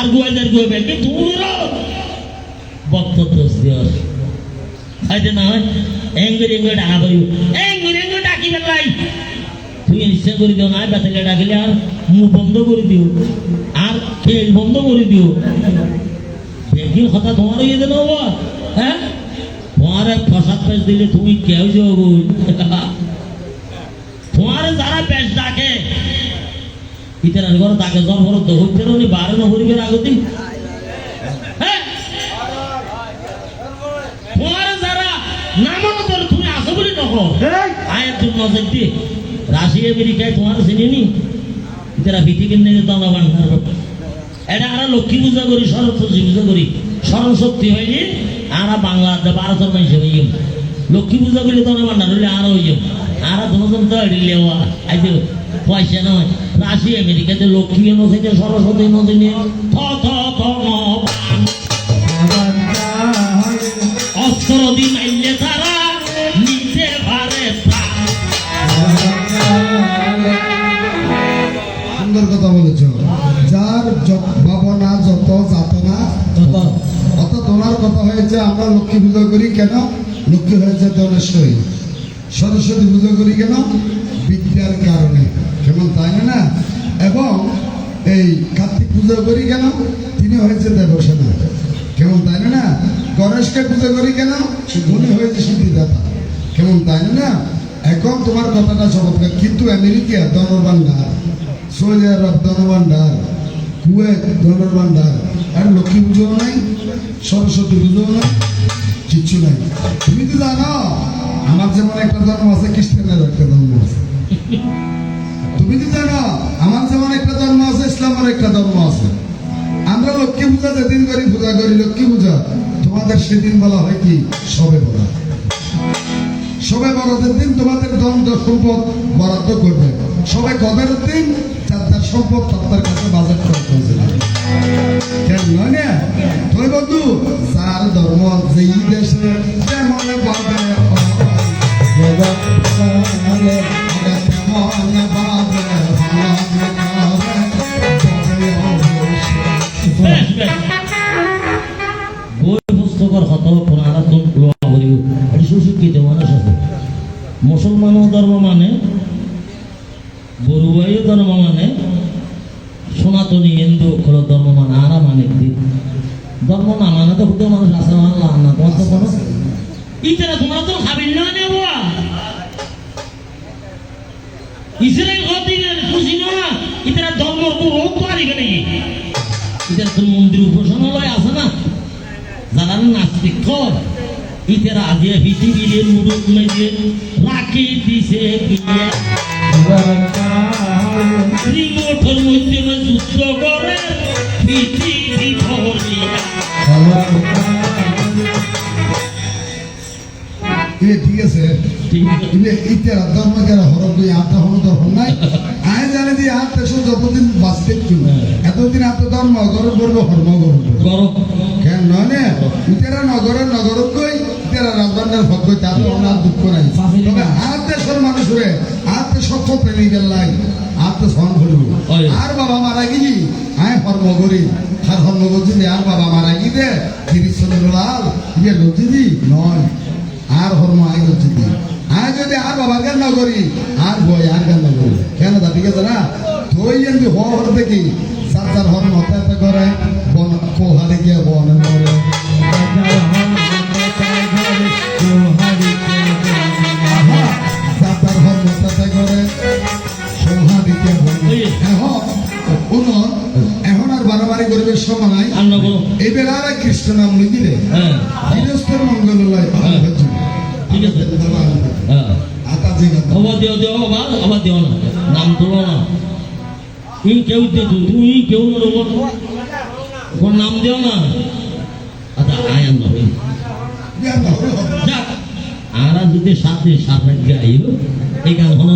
আর গুয়াইদের গুয়াবে কি তুমি ভক্ত দোষ দিও হয়তো না হয় ডাকা পেলাই তুমি নিশ্চয় করে দিও না ডাকিলে আর মুখ বন্ধ করে দিও আর খেল বন্ধ করে দিও কথা তোমার ইয়ে দেন হ্যাঁ তোমার প্রসাদ পেশ দিলে তুমি কেউ যাও তোমার যারা পেশ ডাকে ইতার ঘর তাকে জ্বর ভরত হচ্ছে না উনি বারো নহরিবের আগতি? হ্যাঁ। তোমার যারা নামন করে তুমি আসো বলি নকো আয়ের জন্য দেখতে রাশি আমেরিকায় তোমার চিনিনি যারা বান্ধার এটা আমরা লক্ষ্মী পূজা করি সরস্বতী পূজা করি সরস্বতী হয়নি আমরা বাংলা ভারতের মানুষ হইম লক্ষ্মী পূজা করি দানা বান্ধার হইলে আর হইম তো এড়িলে আজ পয়সা নয়। রাশি আমেরিকাতে লক্ষ্মী নথিতে সরস্বতী নদী নিয়ে। অস্ত্র দিন আইলে তারা নিতে পারে সুন্দর কথা বলেছ। যার যত ভাবনা যত যাতনা অর্থাৎ ওনার কথা হয়েছে আমরা লক্ষ্মী পুজো করি কেন? লক্ষ্মী হয়েছে দনেশ্বরী সরস্বতী পুজো করি কেন? বিদ্যার কারণে। কেমন তাই না? এবং এই কার্তিক পুজো করি কেন? তিনি হয়েছে দেবসেনা। কেমন তাই না? গণেশকে পুজো করি কেন? উনি হয়েছে সিদ্ধিদাতা। কেমন তাই না? এখন তোমার কথাটা চমৎকার। কিন্তু আমেরিকা ধনভান্ডার সৌদি আরব ধনভান্ডার কুয়েত ধনভান্ডার আর লক্ষ্মী পুজোও নাই, সরস্বতী পুজো নাই, কিচ্ছু নাই। তুমি তো জানো, আমার যেমন একটা ধর্ম আছে খ্রিস্টানের একটা ধর্ম আছে। তুমি তো জানো, আমার যেমন একটা ধর্ম আছে, ইসলামের একটা ধর্ম আছে। আমরা লক্ষ্মী পূজা যেদিন করি, পূজা করি লক্ষ্মী পূজা। তোমাদের সেদিন বলা হয় কি? সবে বলা সবে বরাদের দিন তোমাদের দ্বন্দ্ব সম্পদ বরাদ্দ করবে। সবে কবের দিন? যার সম্পদ তার কাছে বাজেট করতে কেন নয় না? সুশিক্ষিত মানুষ আছে মুসলমান ধর্ম মানে বড়ুয়াই ধর্ম মানে সনাতনী হিন্দু অক্ষর ধর্ম মানে আরা মানে ধর্ম না মানে তো হুদে মানুষ আছে, আল্লাহ না, তোমার তো কোনো ইতারা তোমরা তো খাবেন না নেব ইসরায়েল হদিনের খুশি না, ইতারা ধর্ম হোক পারি নাকি ইতার তো মন্দির উপাসনালয় আছে না। যারা নাস্তিক কর। ইতারা আজিয়া পৃথিবীর মুরুদ মেজে রাখি দিছে রিমোটের মধ্যে যুদ্ধ করে পৃথিবী ঠিক আছে। ঠিক আছে। ইলে ইতিহাস ধর্ম যারা হরফ দুই আটটা হলো ধর্ম নাই। আয় জানে যে আট দেশ যতদিন বাঁচতে একটু। এতদিন আট ধর্ম গরম করব গরম করব কেন? নয় না? ইতারা নগরের নগর কই তাদের ওনার দুঃখ নাই। তবে আট দেশের মানুষরে আট দেশ সব প্রেমী গেলাই আট দেশ হন ভরব আর বাবা মারা গিলি আয় হর্ম করি আর হর্ম করছি আর বাবা মারা গি দে তিরিশ চল্লিশ লাল ইয়ে লজ্জি নয়। আর হর্ম আই লজ্জি আয় যদি আর বাবার গান না করি আর বই আর গান না করি কেন তা ঠিক আছে না? তুই যদি হওয়া হর দেখি। সাত চার হর্ম হতে হতে করে বন কোহারে গিয়ে বনে মরে। কোনো এখন আর বাড়াবাড়ি করবে সময় নাই। এই বেলা আর কৃষ্ণ নাম লিখিলে হ্যাঁ গৃহস্থের মঙ্গল লয় নাম তুলো না ই কেউ দে তুমি কেউ কোন নাম দিও না। আচ্ছা আয়ান হ'ব। আরা যদি সাথে সাথে এই গান হন